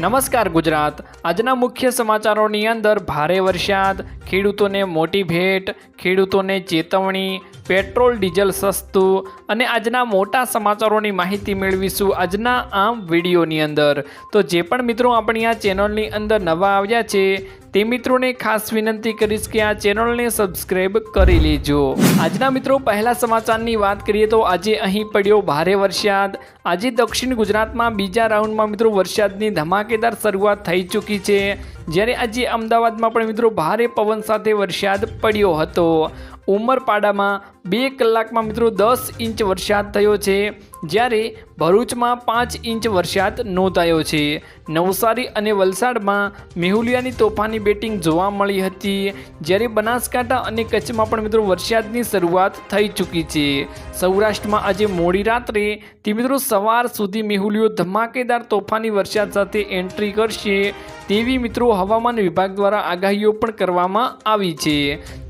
નમસ્કાર ગુજરાત. આજના મુખ્ય સમાચારોની અંદર ભારે વરસાદ ખેડૂતોને મોટી ભેટ, ખેડૂતોને ચેતવણી, પેટ્રોલ, ડીઝલ સસ્તું અને આજના મોટા સમાચારોની માહિતી મેળવીશું આજના આમ વિડીયોની અંદર. તો જે પણ મિત્રો આપણી આ ચેનલની અંદર નવા આવ્યા છે, તે મિત્રોને ખાસ વિનંતી કરીશ કે આ ચેનલને સબસ્ક્રાઈબ કરી લેજો. આજના મિત્રો પહેલા સમાચારની વાત કરીએ તો આજે અહીં પડ્યો ભારે વરસાદ. આજે દક્ષિણ ગુજરાતમાં બીજા રાઉન્ડમાં મિત્રો વરસાદની ધમાકેદાર શરૂઆત થઈ ચૂકી છે. જ્યારે આજે અમદાવાદમાં પણ મિત્રો ભારે પવન સાથે વરસાદ પડ્યો હતો. ઉમરપાડામાં બે કલાકમાં મિત્રો દસ ઇંચ વરસાદ થયો છે. જ્યારે ભરૂચમાં પાંચ ઇંચ વરસાદ નોંધાયો છે. નવસારી અને વલસાડમાં મેહુલિયાની તોફાની બેટિંગ જોવા મળી હતી. જ્યારે બનાસકાંઠા અને કચ્છમાં પણ મિત્રો વરસાદની શરૂઆત થઈ ચૂકી છે. સૌરાષ્ટ્રમાં આજે મોડી રાત્રે તે મિત્રો સવાર સુધી મેહુલિયો ધમાકેદાર તોફાની વરસાદ સાથે એન્ટ્રી કરશે તેવી મિત્રો હવામાન વિભાગ દ્વારા આગાહીઓ પણ કરવામાં આવી છે.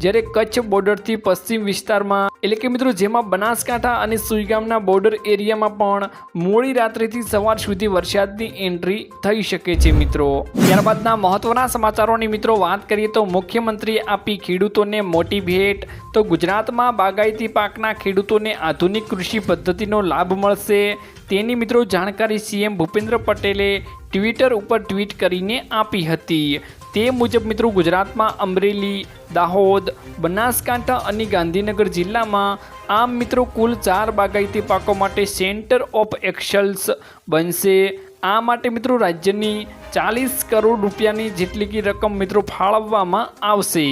જ્યારે કચ્છ બોર્ડરથી પશ્ચિમ વિસ્તારમાં એટલે કે મિત્રો, જેમાં બનાસકાંઠા અને સુઈગામના બોર્ડર એરિયામાં પણ મોડી રાત્રિથી સવાર સુધી વરસાદની એન્ટ્રી થઈ શકે છે મિત્રો. ત્યારબાદના મહત્વના સમાચારોની મિત્રો વાત કરીએ તો મુખ્યમંત્રીએ આપી ખેડૂતોને મોટી ભેટ. તો ગુજરાતમાં બાગાયતી પાકના ખેડૂતોને આધુનિક કૃષિ પદ્ધતિનો લાભ મળશે. તેની મિત્રો જાણકારી સીએમ ભૂપેન્દ્ર પટેલે ટ્વિટર ઉપર ટ્વીટ કરીને આપી હતી. તે મુજબ મિત્રો ગુજરાતમાં અમરેલી, દાહોદ, બનાસકાંઠા અને ગાંધીનગર જિલ્લામાં આમ મિત્રો કુલ ચાર બાગાયતી પાકો માટે સેન્ટર ઓફ એક્સલ્સ બનશે. આ માટે મિત્રો રાજ્યની ચાલીસ કરોડ રૂપિયાની જેટલી કે રકમ મિત્રો ફાળવવામાં આવશે.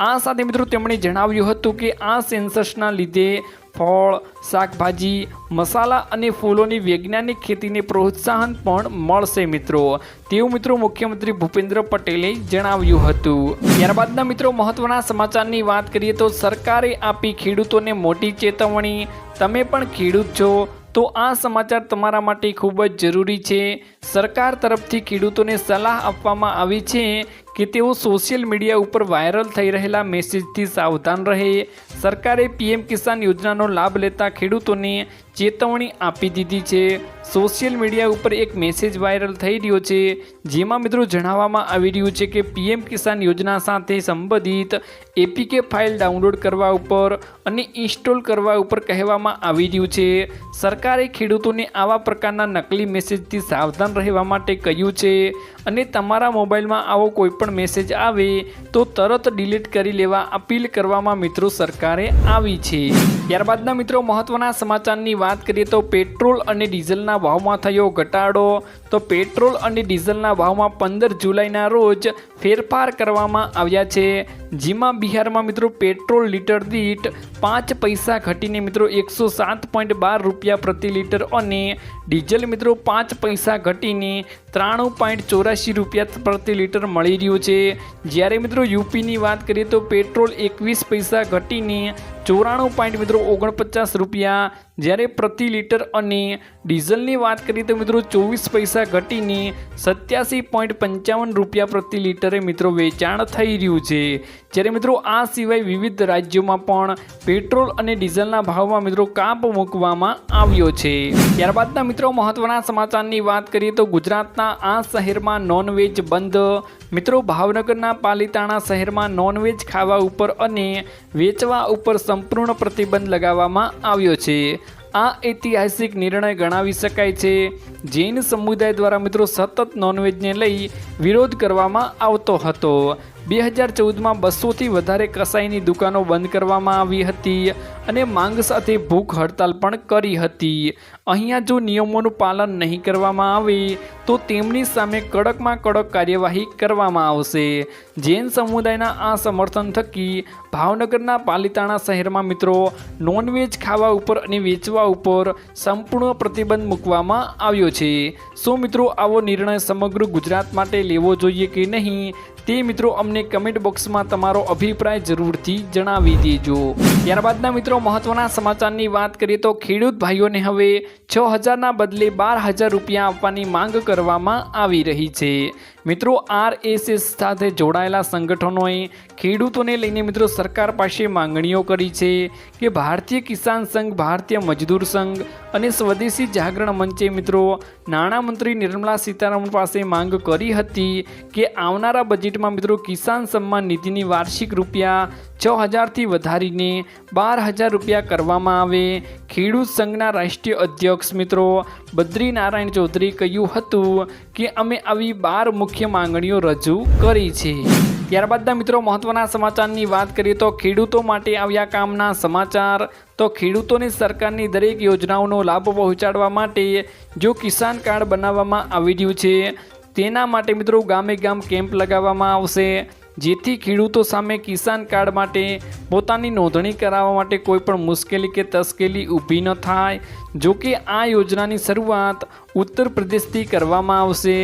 આ સાથે મિત્રો તેમણે જણાવ્યું હતું કે આ સેન્સસના લીધે ફળ, શાકભાજી, મસાલા અને ફૂલોની વૈજ્ઞાનિક ખેતીને પ્રોત્સાહન પણ મળશે મિત્રો. તેવું મિત્રો મુખ્યમંત્રી ભૂપેન્દ્ર પટેલે જણાવ્યું હતું. ત્યારબાદના મિત્રો મહત્વના સમાચારની વાત કરીએ તો સરકારે આપી ખેડૂતોને મોટી ચેતવણી. તમે પણ ખેડૂત છો, તો આ સમાચાર તમારા માટે ખૂબ જ જરૂરી છે. સરકાર તરફથી ખેડૂતોને સલાહ આપવામાં આવી છે કે તેઓ સોશિયલ મીડિયા ઉપર વાયરલ થઈ રહેલા મેસેજથી સાવધાન રહે. સરકારે પીએમ કિસાન યોજનાનો લાભ લેતા ખેડૂતોને ચેતવણી આપી દીધી છે. સોશિયલ મીડિયા ઉપર એક મેસેજ વાયરલ થઈ રહ્યો છે, જેમાં મિત્રો જણાવવામાં આવી રહ્યું છે કે પીએમ કિસાન યોજના સાથે સંબંધિત એપીકે ફાઇલ ડાઉનલોડ કરવા ઉપર અને ઇન્સ્ટોલ કરવા ઉપર કહેવામાં આવી રહ્યું છે. સરકારે ખેડૂતોને આવા પ્રકારના નકલી મેસેજથી સાવધાન રહેવા માટે કહ્યું છે અને તમારા મોબાઈલમાં આવો કોઈ પણ મેસેજ આવે તો તરત ડિલીટ કરી લેવા અપીલ કરવામાં મિત્રો સરકારે આવી છે. ત્યારબાદના મિત્રો મહત્વના સમાચારની વાત કરીએ તો પેટ્રોલ અને ડીઝલના ભાવમાં થયો ઘટાડો. તો પેટ્રોલ અને ડીઝલના ભાવમાં પંદર જુલાઈના રોજ ફેરફાર કરવામાં આવ્યા છે. જેમાં બિહારમાં મિત્રો પેટ્રોલ લીટર દીઠ પાંચ પૈસા ઘટીને મિત્રો એકસો સાત પોઈન્ટ બાર રૂપિયા પ્રતિ લીટર અને ડીઝલ મિત્રો પાંચ પૈસા ઘટીને ત્રાણું પોઈન્ટ ચોરાશી રૂપિયા પ્રતિ લીટર મળી રહ્યું છે. જ્યારે મિત્રો યુપીની વાત કરીએ તો પેટ્રોલ એકવીસ પૈસા ઘટીને ચોરાણું પોઈન્ટ મિત્રો ઓગણપચાસ રૂપિયા જ્યારે પ્રતિ લીટર અને ડીઝલની વાત કરીએ તો મિત્રો ચોવીસ પૈસા ઘટીને સત્યાસી પોઈન્ટ પંચાવન રૂપિયા પ્રતિ લીટરે મિત્રો વેચાણ થઈ રહ્યું છે. જ્યારે મિત્રો આ સિવાય વિવિધ રાજ્યોમાં પણ પેટ્રોલ અને ડીઝલના ભાવમાં મિત્રો કાપ મૂકવામાં આવ્યો છે. ત્યારબાદના મિત્રો મહત્વના સમાચારની વાત કરીએ તો ગુજરાતના આ શહેરમાં નોનવેજ બંધ. મિત્રો ભાવનગરના પાલિતાણા શહેરમાં નોનવેજ ખાવા ઉપર અને વેચવા ઉપર સંપૂર્ણ પ્રતિબંધ લગાવવામાં આવ્યો છે. આ ઐતિહાસિક નિર્ણય ગણાવી શકાય છે. જૈન સમુદાય દ્વારા મિત્રો સતત નોનવેજને લઈ વિરોધ કરવામાં આવતો હતો. બે હજાર ચૌદમાં બસોથી વધારે કસાઈની દુકાનો બંધ કરવામાં આવી હતી અને માંગ સાથે ભૂખ હડતાલ પણ કરી હતી. અહીંયા જો નિયમોનું પાલન નહીં કરવામાં આવે, તો તેમની સામે કડકમાં કડક કાર્યવાહી કરવામાં આવશે. જૈન સમુદાયના આ સમર્થન થકી ભાવનગરના પાલિતાણા શહેરમાં મિત્રો નોનવેજ ખાવા ઉપર અને વેચવા ઉપર સંપૂર્ણ પ્રતિબંધ મૂકવામાં આવ્યો છે. શું મિત્રો આવો નિર્ણય સમગ્ર ગુજરાત માટે લેવો જોઈએ કે નહીં? તે મિત્રો અમને કમેન્ટ બોક્સમાં તમારો અભિપ્રાય જરૂરથી જણાવી દેજો. ત્યારબાદના મિત્રો મહત્વના સમાચારની વાત કરીએ તો ખેડૂત ભાઈઓને હવે છ હજારના બદલે બાર હજાર રૂપિયા આપવાની માંગ કરવામાં આવી રહી છે. મિત્રો આરએસએસ સાથે જોડાયેલા સંગઠનોએ ખેડૂતોને લઈને મિત્રો સરકાર પાસે માંગણીઓ કરી છે કે ભારતીય કિસાન સંઘ, ભારતીય મજદૂર સંઘ અને સ્વદેશી જાગરણ મંચે મિત્રો નાણામંત્રી નિર્મલા સીતારામન પાસે માંગ કરી હતી કે આવનારા બજેટમાં મિત્રો કિસાન સન્માન નિધિની વાર્ષિક રૂપિયા છ હજારથી વધારીને બાર હજાર રૂપિયા કરવામાં આવે. ખેડૂત સંઘના રાષ્ટ્રીય અધ્યક્ષ મિત્રો બદ્રીનારાયણ ચૌધરી કહ્યું હતું કે અમે આવી બાર મુખ્ય માંગણીઓ રજૂ કરી છે. ત્યારબાદના મિત્રો મહત્વના સમાચારની વાત કરીએ તો ખેડૂતો માટે આવ્યા કામના સમાચાર. તો ખેડૂતોને સરકારની દરેક યોજનાઓનો લાભ પહોંચાડવા માટે જો કિસાન કાર્ડ બનાવવામાં આવી રહ્યું છે તેના માટે મિત્રો ગામે ગામ કેમ્પ લગાવવામાં આવશે. જેથી ખેડૂતો સામે કિસાન કાર્ડ માટે પોતાની નોંધણી કરાવવા માટે કોઈ પણ મુશ્કેલી કે તશ્કેલી ઊભી ન થાય. જો કે આ યોજનાની શરૂઆત ઉત્તર પ્રદેશથી કરવામાં આવશે.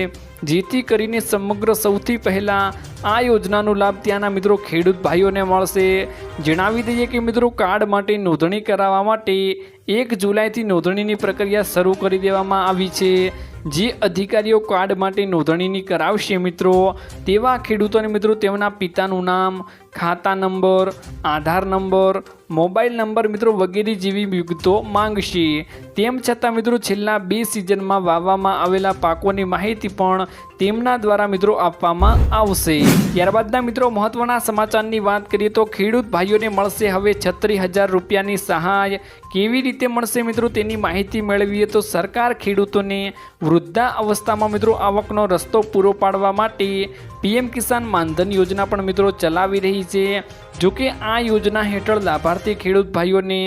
જેથી કરીને સમગ્ર સૌથી પહેલાં આ યોજનાનો લાભ ત્યાંના મિત્રો ખેડૂત ભાઈઓને મળશે. જણાવી દઈએ કે મિત્રો કાર્ડ માટે નોંધણી કરાવવા માટે એક જુલાઈથી નોંધણીની પ્રક્રિયા શરૂ કરી દેવામાં આવી છે. જે અધિકારીઓ કાર્ડ માટે નોંધણીની કરાવશે મિત્રો, તેવા ખેડૂતોને મિત્રો તેમના પિતાનું નામ, ખાતા number, Aadhaar number mobile number મિત્રો વગેરે જેવી વિગતો માંગશે. તેમ છતાં મિત્રો છેલ્લા બે સિઝનમાં વાવવામાં આવેલા પાકોની માહિતી પણ તેમના દ્વારા મિત્રો આપવામાં આવશે. ત્યારબાદના મિત્રો મહત્વના સમાચારની વાત કરીએ તો ખેડૂત ભાઈઓને મળશે હવે છત્રીસ હજાર રૂપિયાની સહાય. કેવી રીતે મળશે મિત્રો તેની માહિતી મેળવીએ તો સરકાર ખેડૂતોને વૃદ્ધા અવસ્થામાં મિત્રો આવકનો રસ્તો પૂરો પાડવા માટે પીએમ કિસાન માનધન યોજના પણ મિત્રો ચલાવી રહી છે. જોકે આ યોજના હેઠળ લાભાર્થી ખેડૂત ભાઈઓને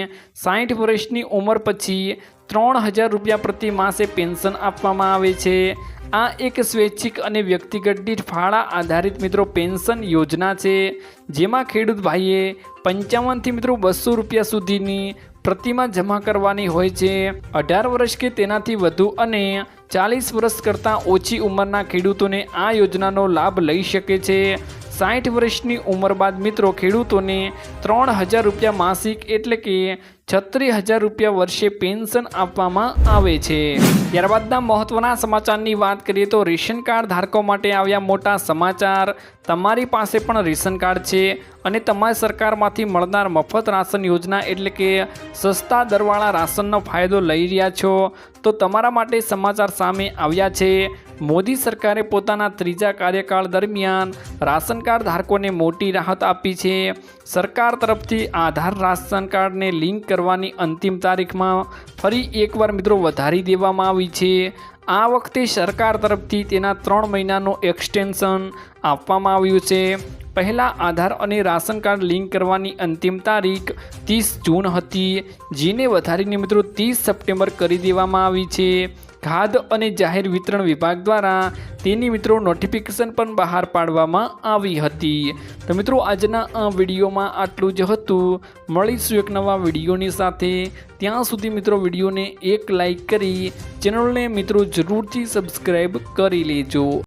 સાઠ વર્ષની ઉંમર પછી ત્રણ હજાર રૂપિયા પ્રતિ માસે પેન્શન આપવામાં આવે છે. આ એક સ્વૈચ્છિક અને વ્યક્તિગત દીઠ ફાળા આધારિત મિત્રો પેન્શન યોજના છે, જેમાં ખેડૂત ભાઈએ પંચાવનથી મિત્રો બસો રૂપિયા સુધીની પ્રતિમા જમા કરવાની હોય છે. અઢાર વર્ષ કે તેનાથી વધુ અને ચાલીસ વર્ષ કરતાં ઓછી ઉંમરના ખેડૂતોને આ યોજનાનો લાભ લઈ શકે છે. સાઠ વર્ષની ઉંમર બાદ મિત્રો ખેડૂતોને ત્રણ હજાર રૂપિયા માસિક એટલે કે છત્રીસ હજાર રૂપિયા વર્ષે પેન્શન આપવામાં આવે છે. ત્યારબાદના મહત્વના સમાચારની વાત કરીએ તો રેશન કાર્ડ ધારકો માટે આવ્યા મોટા સમાચાર. તમારી પાસે પણ રેશન કાર્ડ છે અને તમારી સરકારમાંથી મળનાર મફત રાશન યોજના એટલે કે સસ્તા દરવાળા રાશનનો ફાયદો લઈ રહ્યા છો. તો તમારા માટે સમાચાર સામે આવ્યા છે. મોદી સરકારે પોતાના ત્રીજા કાર્યકાળ દરમિયાન રાશન કાર્ડ ધારકોને મોટી રાહત આપી છે. સરકાર તરફથી આધાર રાશન કાર્ડને લિંક કરવાની અંતિમ તારીખમાં ફરી એકવાર મિત્રો વધારી દેવામાં આવી છે. આ વખતે સરકાર તરફથી તેના ત્રણ મહિનાનું એક્સટેન્શન આપવામાં આવ્યું છે. પહેલાં આધાર અને રાશન કાર્ડ લિંક કરવાની અંતિમ તારીખ ત્રીસ જૂન હતી, જેને વધારીને મિત્રો ત્રીસ સપ્ટેમ્બર કરી દેવામાં આવી છે. ખાદ્ય અને જાહેર વિતરણ વિભાગ દ્વારા તેની મિત્રો નોટિફિકેશન પણ બહાર પાડવામાં આવી હતી. તો મિત્રો, આજના આ વિડીયોમાં આટલું જ હતું. મળીશું એક નવા વિડીયોની સાથે. ત્યાં સુધી મિત્રો વિડીયોને એક લાઈક કરી, ચેનલને મિત્રો જરૂરથી સબસ્ક્રાઈબ કરી લેજો.